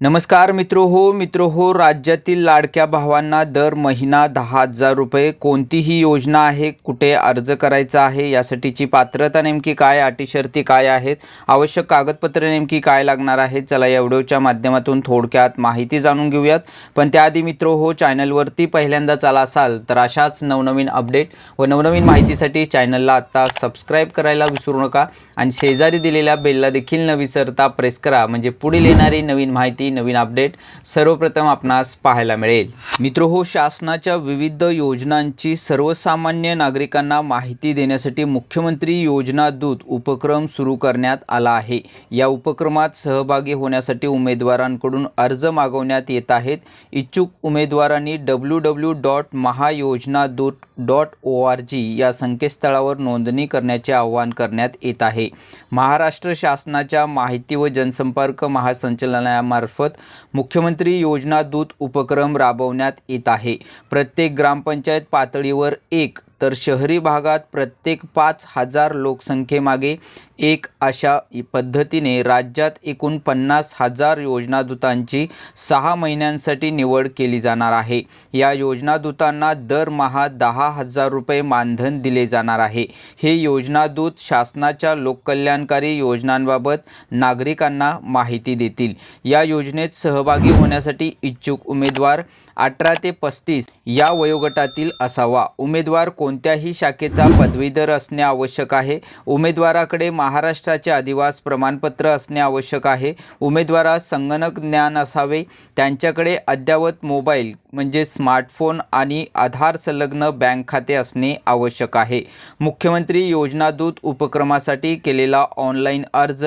नमस्कार मित्र हो मित्र हो राज्यातील लाडक्या भावांना दर महिना दहा हजार रुपये कोणतीही योजना आहे कुठे अर्ज करायचा आहे यासाठीची पात्रता नेमकी काय अटी शर्ती काय आहेत आवश्यक कागदपत्रे नेमकी काय लागणार आहेत चला या व्हिडिओच्या माध्यमातून थोडक्यात माहिती जाणून घेऊयात. पण त्याआधी मित्र हो चॅनलवरती पहिल्यांदा चला असाल तर अशाच नवनवीन अपडेट व नवनवीन माहितीसाठी चॅनलला आत्ता सबस्क्राईब करायला विसरू नका. आणि शेजारी दिलेल्या बेलला देखील न विसरता प्रेस करा. म्हणजे पुढील येणारी नवीन माहिती नवीन अपडेट सर्वप्रथम आपणास पाहायला मिळेल. मित्र हो शासनाच्या विविध योजनांची सर्वसामान्य नागरिकांना माहिती देण्यासाठी मुख्यमंत्री योजना दूत उपक्रम सुरू करण्यात आला आहे. या उपक्रमात सहभागी होण्यासाठी उमेदवारांकडून अर्ज मागवण्यात येत आहेत. इच्छुक उमेदवारांनी डब्ल्यू डब्ल्यू डॉट महायोजना दूत डॉट ओ आर जी या संकेतस्थळावर नोंदणी करण्याचे आवाहन करण्यात येत आहे. महाराष्ट्र शासनाच्या माहिती व जनसंपर्क महासंचालनामार्फत महासंचालनालयामार्फत मुख्यमंत्री योजना दूत उपक्रम राबवण्यात येत आहे. प्रत्येक ग्रामपंचायत पातळीवर एक तर शहरी भागात प्रत्येक पाच हजार लोकसंख्येमागे एक अशा पद्धतीने राज्यात एकूण पन्नास हजार योजनादूतांची सहा महिन्यांसाठी निवड केली जाणार आहे. या योजनादूतांना दरमहा दहा हजार रुपये मानधन दिले जाणार आहे. हे योजनादूत शासनाच्या लोककल्याणकारी योजनांबाबत नागरिकांना माहिती देतील. या योजनेत सहभागी होण्यासाठी इच्छुक उमेदवार अठरा ते पस्तीस या वयोगटातील असावा. उमेदवार को कोणत्याही शाखेचा पदवीधर असणे आवश्यक आहे. उमेदवाराकडे महाराष्ट्राचे अधिवास प्रमाणपत्र असणे आवश्यक आहे. उमेदवारास संगणक ज्ञान असावे. त्यांच्याकडे अद्ययावत मोबाईल म्हणजे स्मार्टफोन आणि आधार संलग्न बँक खाते असणे आवश्यक आहे. मुख्यमंत्री योजनादूत उपक्रमासाठी केलेला ऑनलाईन अर्ज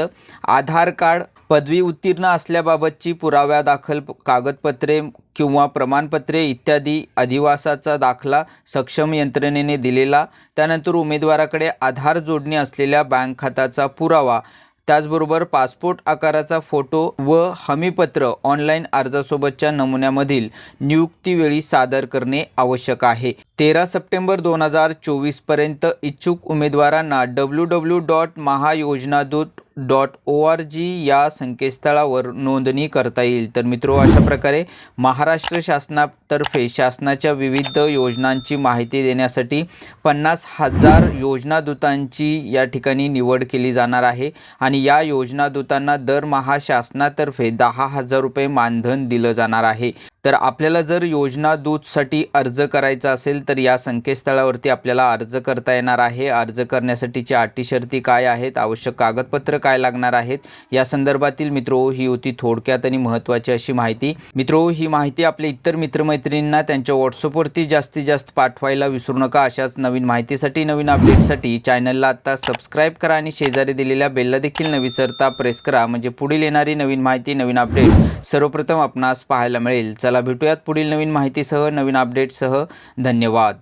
आधार कार्ड पदवी उत्तीर्ण असल्याबाबतची पुराव्यादाखल कागदपत्रे किंवा प्रमाणपत्रे इत्यादी अधिवासाचा दाखला सक्षम यंत्रणेने दिलेला त्यानंतर उमेदवाराकडे आधार जोडणी असलेल्या बँक खात्याचा पुरावा त्याचबरोबर पासपोर्ट आकाराचा फोटो व हमीपत्र ऑनलाईन अर्जासोबतच्या नमुन्यामधील नियुक्तीवेळी सादर करणे आवश्यक आहे. तेरा सप्टेंबर दोन हजार चोवीसपर्यंत इच्छुक उमेदवारांना W W dot Mahayojanadoot dot dot O R G या संकेतस्थळावर नोंदणी करता येईल. तर मित्रो अशा प्रकारे महाराष्ट्र तर्फे शासनाच्या विविध योजनांची माहिती देण्यासाठी पन्नास हजार योजनादूतांची या ठिकाणी निवड केली जाणार आहे. आणि या योजनादूतांना दरमहा शासनातर्फे दहा हजार रुपये मानधन दिलं जाणार आहे. तर आपल्याला जर योजना दूतसाठी अर्ज करायचा असेल तर या संकेतस्थळावरती आपल्याला अर्ज करता येणार आहे. अर्ज करण्यासाठीच्या अटी शर्ती काय आहेत? आवश्यक कागदपत्र काय लागणार आहेत? या संदर्भातील मित्रो ही होती थोडक्यात आणि महत्त्वाची अशी माहिती. मित्रो ही माहिती आपल्या इतर मित्रमैत्रिणींना त्यांच्या व्हॉट्सअपवरती जास्तीत जास्त पाठवायला विसरू नका अशाच नवीन माहितीसाठी नवीन अपडेटसाठी चॅनलला आत्ता सबस्क्राईब करा आणि शेजारी दिलेल्या बेलला देखील न विसरता प्रेस करा. म्हणजे पुढील येणारी नवीन माहिती नवीन अपडेट सर्वप्रथम आपणास पाहायला मिळेल. चला भेटूयात पुढील नवीन माहितीसह नवीन अपडेटसह. धन्यवाद.